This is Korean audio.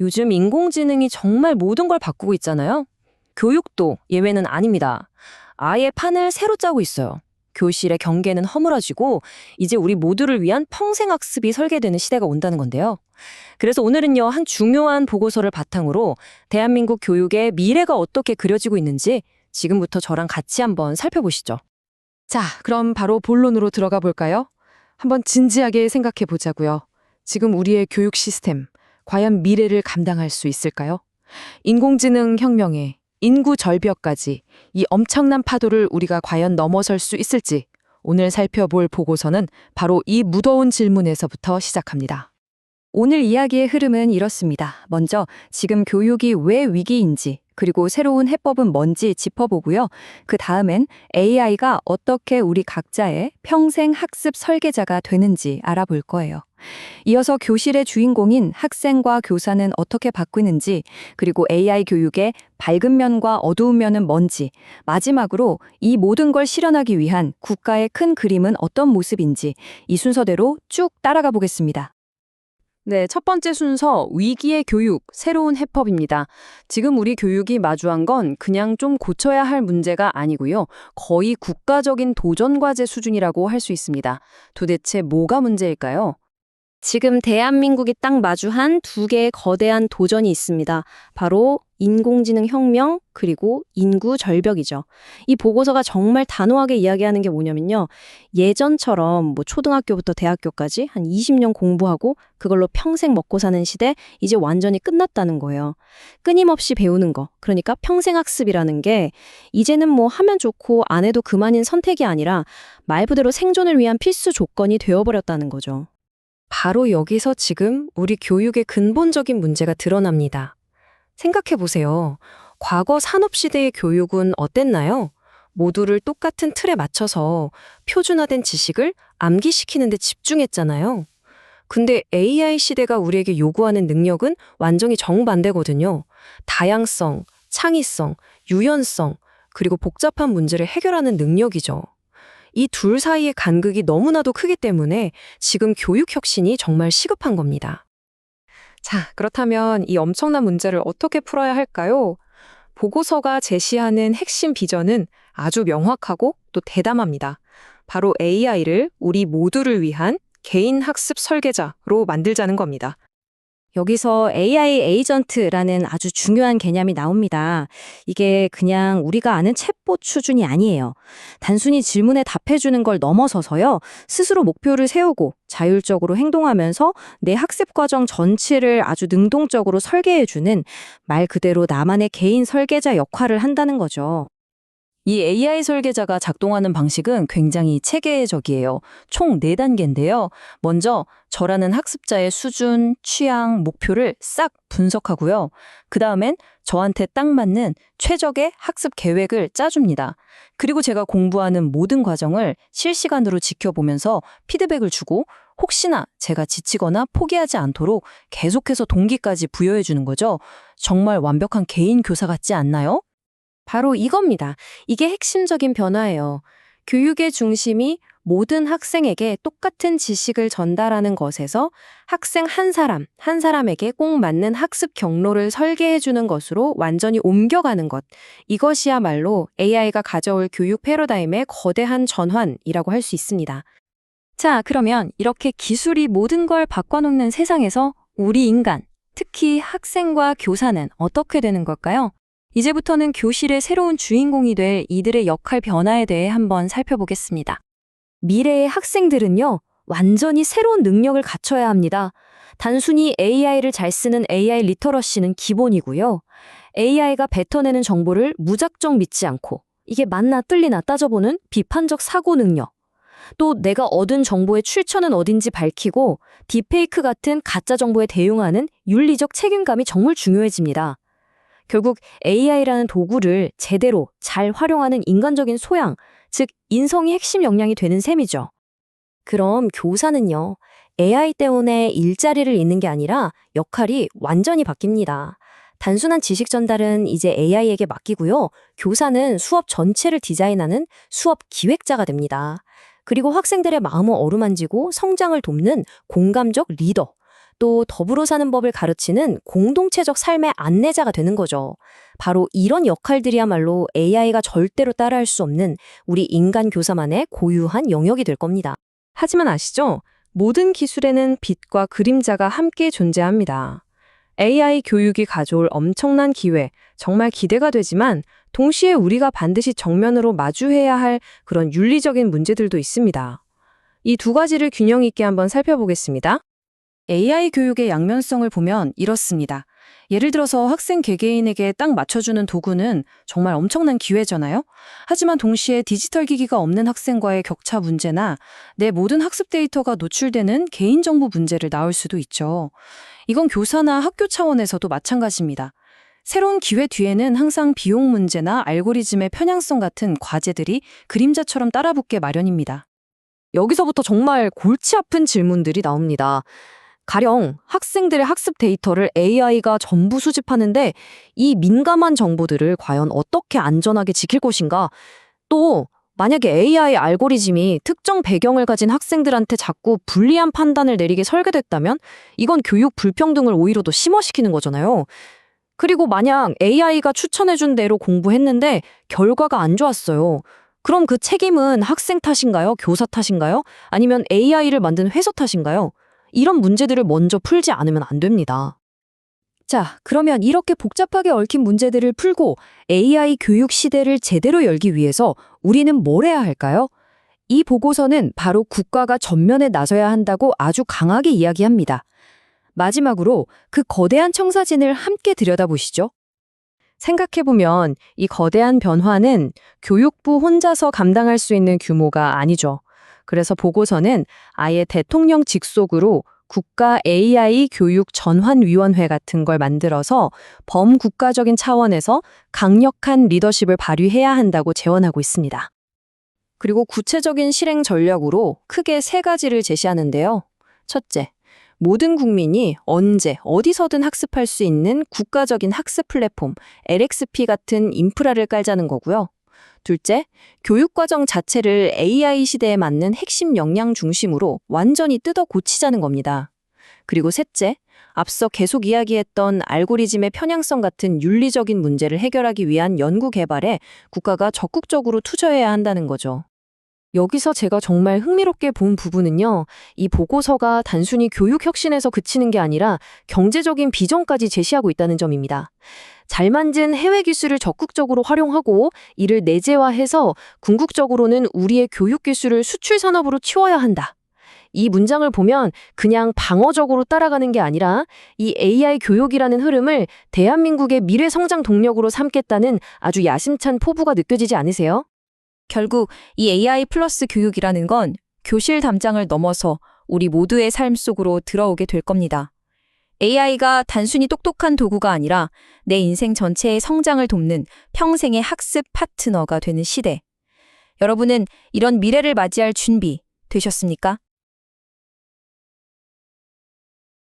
요즘 인공지능이 정말 모든 걸 바꾸고 있잖아요. 교육도 예외는 아닙니다. 아예 판을 새로 짜고 있어요. 교실의 경계는 허물어지고 이제 우리 모두를 위한 평생 학습이 설계되는 시대가 온다는 건데요. 그래서 오늘은요, 한 중요한 보고서를 바탕으로 대한민국 교육의 미래가 어떻게 그려지고 있는지 지금부터 저랑 같이 한번 살펴보시죠. 자, 그럼 바로 본론으로 들어가 볼까요? 한번 진지하게 생각해 보자고요. 지금 우리의 교육 시스템, 과연 미래를 감당할 수 있을까요? 인공지능 혁명에 인구 절벽까지 이 엄청난 파도를 우리가 과연 넘어설 수 있을지 오늘 살펴볼 보고서는 바로 이 무더운 질문에서부터 시작합니다. 오늘 이야기의 흐름은 이렇습니다. 먼저 지금 교육이 왜 위기인지 그리고 새로운 해법은 뭔지 짚어보고요. 그 다음엔 AI가 어떻게 우리 각자의 평생 학습 설계자가 되는지 알아볼 거예요. 이어서 교실의 주인공인 학생과 교사는 어떻게 바뀌는지, 그리고 AI 교육의 밝은 면과 어두운 면은 뭔지, 마지막으로 이 모든 걸 실현하기 위한 국가의 큰 그림은 어떤 모습인지 이 순서대로 쭉 따라가 보겠습니다. 네, 첫 번째 순서 위기의 교육, 새로운 해법입니다. 지금 우리 교육이 마주한 건 그냥 좀 고쳐야 할 문제가 아니고요. 거의 국가적인 도전 과제 수준이라고 할 수 있습니다. 도대체 뭐가 문제일까요? 지금 대한민국이 딱 마주한 두 개의 거대한 도전이 있습니다. 바로 인공지능 혁명 그리고 인구 절벽이죠. 이 보고서가 정말 단호하게 이야기하는 게 뭐냐면요. 예전처럼 뭐 초등학교부터 대학교까지 한 20년 공부하고 그걸로 평생 먹고 사는 시대 이제 완전히 끝났다는 거예요. 끊임없이 배우는 거. 그러니까 평생 학습이라는 게 이제는 뭐 하면 좋고 안 해도 그만인 선택이 아니라 말 그대로 생존을 위한 필수 조건이 되어 버렸다는 거죠. 바로 여기서 지금 우리 교육의 근본적인 문제가 드러납니다. 생각해 보세요. 과거 산업시대의 교육은 어땠나요? 모두를 똑같은 틀에 맞춰서 표준화된 지식을 암기시키는 데 집중했잖아요. 근데 AI 시대가 우리에게 요구하는 능력은 완전히 정반대거든요. 다양성, 창의성, 유연성, 그리고 복잡한 문제를 해결하는 능력이죠. 이 둘 사이의 간극이 너무나도 크기 때문에 지금 교육 혁신이 정말 시급한 겁니다. 자, 그렇다면 이 엄청난 문제를 어떻게 풀어야 할까요? 보고서가 제시하는 핵심 비전은 아주 명확하고 또 대담합니다. 바로 AI를 우리 모두를 위한 개인 학습 설계자로 만들자는 겁니다. 여기서 AI 에이전트라는 아주 중요한 개념이 나옵니다. 이게 그냥 우리가 아는 챗봇 수준이 아니에요. 단순히 질문에 답해주는 걸 넘어서서요, 스스로 목표를 세우고 자율적으로 행동하면서 내 학습 과정 전체를 아주 능동적으로 설계해주는 말 그대로 나만의 개인 설계자 역할을 한다는 거죠. 이 AI 설계자가 작동하는 방식은 굉장히 체계적이에요. 총 4단계인데요. 먼저 저라는 학습자의 수준, 취향, 목표를 싹 분석하고요. 그 다음엔 저한테 딱 맞는 최적의 학습 계획을 짜줍니다. 그리고 제가 공부하는 모든 과정을 실시간으로 지켜보면서 피드백을 주고 혹시나 제가 지치거나 포기하지 않도록 계속해서 동기까지 부여해 주는 거죠. 정말 완벽한 개인 교사 같지 않나요? 바로 이겁니다. 이게 핵심적인 변화예요. 교육의 중심이 모든 학생에게 똑같은 지식을 전달하는 것에서 학생 한 사람, 한 사람에게 꼭 맞는 학습 경로를 설계해주는 것으로 완전히 옮겨가는 것. 이것이야말로 AI가 가져올 교육 패러다임의 거대한 전환이라고 할 수 있습니다. 자, 그러면 이렇게 기술이 모든 걸 바꿔놓는 세상에서 우리 인간, 특히 학생과 교사는 어떻게 되는 걸까요? 이제부터는 교실의 새로운 주인공이 될 이들의 역할 변화에 대해 한번 살펴보겠습니다. 미래의 학생들은요, 완전히 새로운 능력을 갖춰야 합니다. 단순히 AI를 잘 쓰는 AI 리터러시는 기본이고요. AI가 뱉어내는 정보를 무작정 믿지 않고 이게 맞나 틀리나 따져보는 비판적 사고 능력. 또 내가 얻은 정보의 출처는 어딘지 밝히고 딥페이크 같은 가짜 정보에 대응하는 윤리적 책임감이 정말 중요해집니다. 결국 AI라는 도구를 제대로 잘 활용하는 인간적인 소양, 즉 인성이 핵심 역량이 되는 셈이죠. 그럼 교사는요. AI 때문에 일자리를 잃는 게 아니라 역할이 완전히 바뀝니다. 단순한 지식 전달은 이제 AI에게 맡기고요. 교사는 수업 전체를 디자인하는 수업 기획자가 됩니다. 그리고 학생들의 마음을 어루만지고 성장을 돕는 공감적 리더, 또 더불어 사는 법을 가르치는 공동체적 삶의 안내자가 되는 거죠. 바로 이런 역할들이야말로 AI가 절대로 따라할 수 없는 우리 인간 교사만의 고유한 영역이 될 겁니다. 하지만 아시죠? 모든 기술에는 빛과 그림자가 함께 존재합니다. AI 교육이 가져올 엄청난 기회, 정말 기대가 되지만 동시에 우리가 반드시 정면으로 마주해야 할 그런 윤리적인 문제들도 있습니다. 이 두 가지를 균형 있게 한번 살펴보겠습니다. AI 교육의 양면성을 보면 이렇습니다. 예를 들어서 학생 개개인에게 딱 맞춰주는 도구는 정말 엄청난 기회잖아요? 하지만 동시에 디지털 기기가 없는 학생과의 격차 문제나 내 모든 학습 데이터가 노출되는 개인정보 문제를 낳을 수도 있죠. 이건 교사나 학교 차원에서도 마찬가지입니다. 새로운 기회 뒤에는 항상 비용 문제나 알고리즘의 편향성 같은 과제들이 그림자처럼 따라붙게 마련입니다. 여기서부터 정말 골치 아픈 질문들이 나옵니다. 가령 학생들의 학습 데이터를 AI가 전부 수집하는데 이 민감한 정보들을 과연 어떻게 안전하게 지킬 것인가? 또 만약에 AI 알고리즘이 특정 배경을 가진 학생들한테 자꾸 불리한 판단을 내리게 설계됐다면 이건 교육 불평등을 오히려 더 심화시키는 거잖아요. 그리고 만약 AI가 추천해준 대로 공부했는데 결과가 안 좋았어요. 그럼 그 책임은 학생 탓인가요? 교사 탓인가요? 아니면 AI를 만든 회사 탓인가요? 이런 문제들을 먼저 풀지 않으면 안 됩니다. 자, 그러면 이렇게 복잡하게 얽힌 문제들을 풀고 AI 교육 시대를 제대로 열기 위해서 우리는 뭘 해야 할까요? 이 보고서는 바로 국가가 전면에 나서야 한다고 아주 강하게 이야기합니다. 마지막으로 그 거대한 청사진을 함께 들여다보시죠. 생각해보면 이 거대한 변화는 교육부 혼자서 감당할 수 있는 규모가 아니죠. 그래서 보고서는 아예 대통령 직속으로 국가 AI 교육 전환위원회 같은 걸 만들어서 범국가적인 차원에서 강력한 리더십을 발휘해야 한다고 제언하고 있습니다. 그리고 구체적인 실행 전략으로 크게 세 가지를 제시하는데요. 첫째, 모든 국민이 언제 어디서든 학습할 수 있는 국가적인 학습 플랫폼 LXP 같은 인프라를 깔자는 거고요. 둘째, 교육과정 자체를 AI 시대에 맞는 핵심 역량 중심으로 완전히 뜯어 고치자는 겁니다. 그리고 셋째, 앞서 계속 이야기했던 알고리즘의 편향성 같은 윤리적인 문제를 해결하기 위한 연구 개발에 국가가 적극적으로 투자해야 한다는 거죠. 여기서 제가 정말 흥미롭게 본 부분은요, 이 보고서가 단순히 교육 혁신에서 그치는 게 아니라 경제적인 비전까지 제시하고 있다는 점입니다. 잘 만든 해외 기술을 적극적으로 활용하고 이를 내재화해서 궁극적으로는 우리의 교육 기술을 수출 산업으로 치워야 한다. 이 문장을 보면 그냥 방어적으로 따라가는 게 아니라 이 AI 교육이라는 흐름을 대한민국의 미래 성장 동력으로 삼겠다는 아주 야심찬 포부가 느껴지지 않으세요? 결국 이 AI 플러스 교육이라는 건 교실 담장을 넘어서 우리 모두의 삶 속으로 들어오게 될 겁니다. AI가 단순히 똑똑한 도구가 아니라 내 인생 전체의 성장을 돕는 평생의 학습 파트너가 되는 시대. 여러분은 이런 미래를 맞이할 준비 되셨습니까?